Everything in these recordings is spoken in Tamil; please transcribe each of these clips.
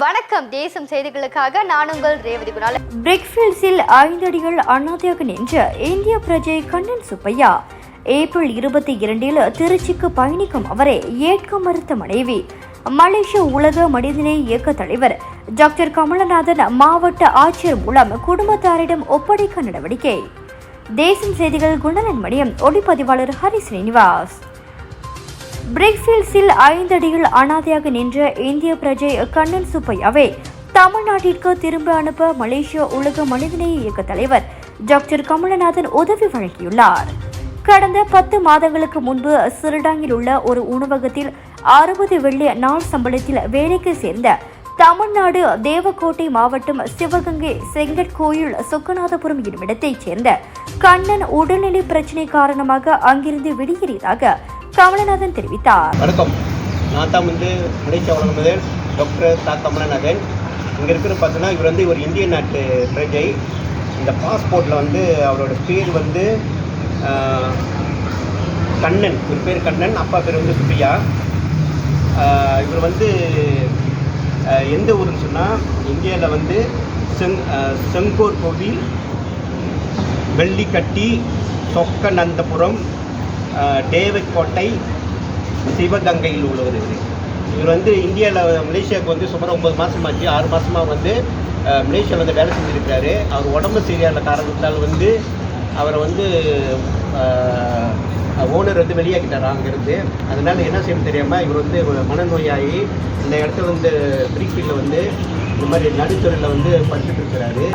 வணக்கம். தேசம் செய்திகளுக்காக நான் உங்கள் ரேவதி குணால். பிரிக்ஃபீல்ட்ஸில் ஐந்தடிகள் அண்ணாதியாக நின்ற இந்திய பிரஜை கண்ணன் சுப்பையா. ஏப்ரல் இருபத்தி இரண்டில் திருச்சிக்கு பயணிக்கும் அவரை ஏற்க மறுத்த மனைவி. மலேசிய உலக மனிதநேய இயக்க தலைவர் டாக்டர் கமலநாதன் மாவட்ட ஆட்சியர் மூலம் குடும்பத்தாரிடம் ஒப்படைக்க நடவடிக்கை. தேசம் செய்திகள் குணலன் மணியம் ஒளிப்பதிவாளர் ஹரி ஸ்ரீனிவாஸ். பிரிக்ஃபீல்ட்ஸில் ஐந்தடியில் அனாதையாக நின்ற இந்திய பிரஜை கண்ணன் சுப்பையாவை தமிழ்நாட்டிற்கு திரும்ப அனுப்ப மலேசிய உலக மனிதநேய இயக்க தலைவர் டாக்டர் கமலநாதன் உதவி வழங்கியுள்ளார். கடந்த பத்து மாதங்களுக்கு முன்பு சிறுடாங்கில் உள்ள ஒரு உணவகத்தில் அறுபது வெள்ளி நாள் சம்பளத்தில் வேலைக்கு சேர்ந்த தமிழ்நாடு தேவக்கோட்டை மாவட்டம் சிவகங்கை செங்கட்கோயில் சொக்கநாதபுரம் என்னுமிடத்தைச் சேர்ந்த கண்ணன் உடல்நிலை பிரச்சினை காரணமாக அங்கிருந்து வெளியேறியதாக கமலநாதன் தெரிவித்தார். வணக்கம். நான் தான் வந்து மலேசியா உலக டாக்டர் தா. கமலநாதன். இங்கே இருக்கிற பார்த்தோன்னா இவர் வந்து ஒரு இந்திய நாட்டு பிரஜை. இந்த பாஸ்போர்ட்டில் வந்து அவரோட பேர் வந்து கண்ணன். இவர் பேர் கண்ணன் அப்பா பேர் வந்து சுப்ரியா இவர் வந்து எந்த ஊருன்னு சொன்னால் இந்தியாவில் வந்து செங் செங்கோர் கோவில் வெள்ளிக்கட்டி சொக்கநந்தபுரம் ஆஹ், சிவகங்கையில் உள்ளவர் இவர். இவர் வந்து இந்தியாவில் மலேசியாவுக்கு வந்து சுமார் ஒம்பது மாதம் ஆச்சு ஆறு மாதமாக வந்து மலேசியாவில் வந்து வேலை செஞ்சுருக்காரு. அவர் உடம்பு சரியான காரணத்தால் வந்து அவரை வந்து ஓனர் வந்து வெளியாக்கிட்டார் அங்கேருந்து. அதனால் என்ன செய்யணும் தெரியாமல் இவர் வந்து மனநோயாகி இந்த இடத்துல வந்து பிரிக்கில் வந்து இந்த மாதிரி நடுத்தரில் வந்து படுத்துட்டு இருக்கிறாரு.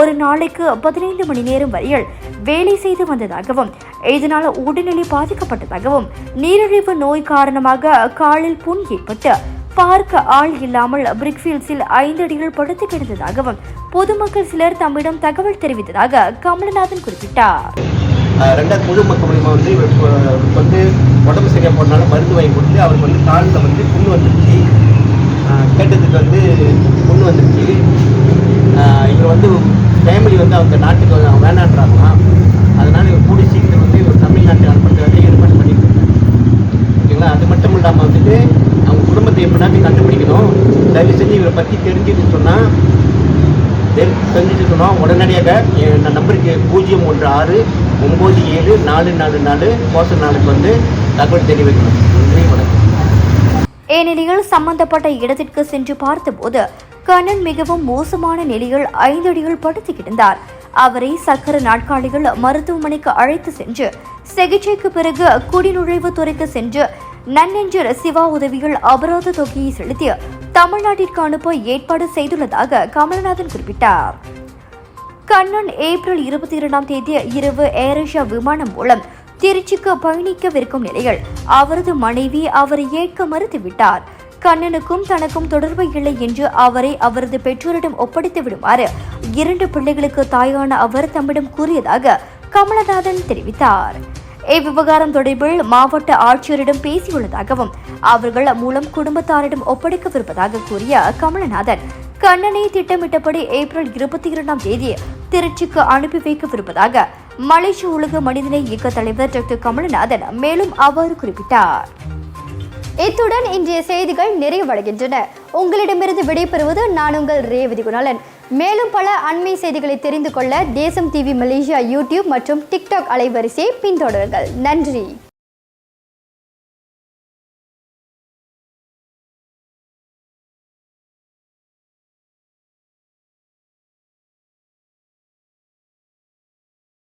ஒரு நாளைக்கு பதினைந்து மணி நேரம் வரையில் வேலை செய்து வந்ததாகவும் இதனால் உடல்நிலை பாதிக்கப்பட்டதாகவும் நீரிழிவு நோய் காரணமாக காலில் புண் ஏற்பட்டு பார்க்க ஆள் இல்லாமல் பிரிக்ஃபீல்ட்ஸில் ஐந்து அடிகள் படுத்து கிடந்ததாகவும் பொதுமக்கள் சிலர் தம்மிடம் தகவல் தெரிவித்ததாக கமலநாதன் குறிப்பிட்டார். ஆஹ் ரெண்டாவது பொதுமக்கள் மூலிமா வந்து இவருக்கு வந்து உடம்பு சரியாக போனாலும் மருந்து வாங்கி கொடுத்து அவருக்கு வந்து காலில் வந்து புண்ணு வந்துருச்சு. கேட்டதுக்கு வந்து புண்ணு வந்துருச்சு. இவர் வந்து ஃபேமிலி வந்து அவங்க நாட்டுக்கு அவங்க வேணான்றாங்களாம் அதனால் இவர் கூடி சீக்கிரம் வந்து இவர் தமிழ்நாட்டுக்கு அனுப்புறதுக்காக ஏற்பாடு பண்ணிட்டு இருக்காரு ஓகேங்களா? அது மட்டும் இல்லாமல் வந்துட்டு அவங்க குடும்பத்தை எப்படினாலும் கண்டுபிடிக்கணும். தயவு செஞ்சு இவரை பற்றி தெரிஞ்சுட்டு சொன்னால் தெரிஞ்சுட்டு சொன்னால் உடனடியாக என் நம்பருக்கு பூஜ்ஜியம் ஒன்று ஆறு ஒம்பது ஏழு நாலு நாலு நாலு மோசம் நாளுக்கு வந்து தகவல் தெரிவிக்கணும் நன்றி வணக்கம். ஏனெனில் சம்பந்தப்பட்ட இடத்திற்கு சென்று பார்த்தபோது கண்ணன் மிகவும் மோசமான நிலையில் ஐந்தடியில் படுத்து கிடந்தார். அவரை சக்கர நாட்காலிகள் மருத்துவமனைக்கு அழைத்து சென்று சிகிச்சைக்கு பிறகு குடிநுழைவு துறைக்கு சென்று நன்னெஞ்சர் சிவா உதவிகள் அபராத தொகையை செலுத்தி தமிழ்நாட்டிற்கு அனுப்ப ஏற்பாடு செய்துள்ளதாக கமல்நாதன் குறிப்பிட்டார். கண்ணன் ஏப்ரல் இருபத்தி இரண்டாம் தேதி இரவு ஏர் ஏஷியா விமானம் மூலம் திருச்சிக்கு பயணிக்கவிருக்கும் நிலையில் அவரது மனைவி அவரை ஏற்க மறுத்துவிட்டார். கண்ணனுக்கும் தனக்கும் தொடர்பு இல்லை என்று அவரை அவரது பெற்றோரிடம் ஒப்படைத்து விடுமாறு இரண்டு பிள்ளைகளுக்கு தாயான அவர் தம்மிடம் கூறியதாக கமலநாதன் தெரிவித்தார். இவ்விவகாரம் தொடர்பில் மாவட்ட ஆட்சியரிடம் பேசியுள்ளதாகவும் அவர்கள் மூலம் குடும்பத்தாரிடம் ஒப்படைக்கவிருப்பதாக கூறிய கமலநாதன் கண்ணனை திட்டமிட்டபடி ஏப்ரல் இருபத்தி இரண்டாம் தேதி திருச்சிக்கு அனுப்பி வைக்கவிருப்பதாக மலேசிய உலக மனிதநேய இயக்க தலைவர் டாக்டர் கமலநாதன் மேலும் அவ்வாறு குறிப்பிட்டார். இத்துடன் இன்றைய செய்திகள் நிறைவடைகின்றன. உங்களிடமிருந்து விடைபெறுவது நான் உங்கள் ரேவதி குணாலன். மேலும் பல அண்மை செய்திகளை தெரிந்து கொள்ள தேசம் டிவி மலேசியா யூடியூப் மற்றும் டிக்டாக் அலைவரிசையை பின்தொடருங்கள். நன்றி.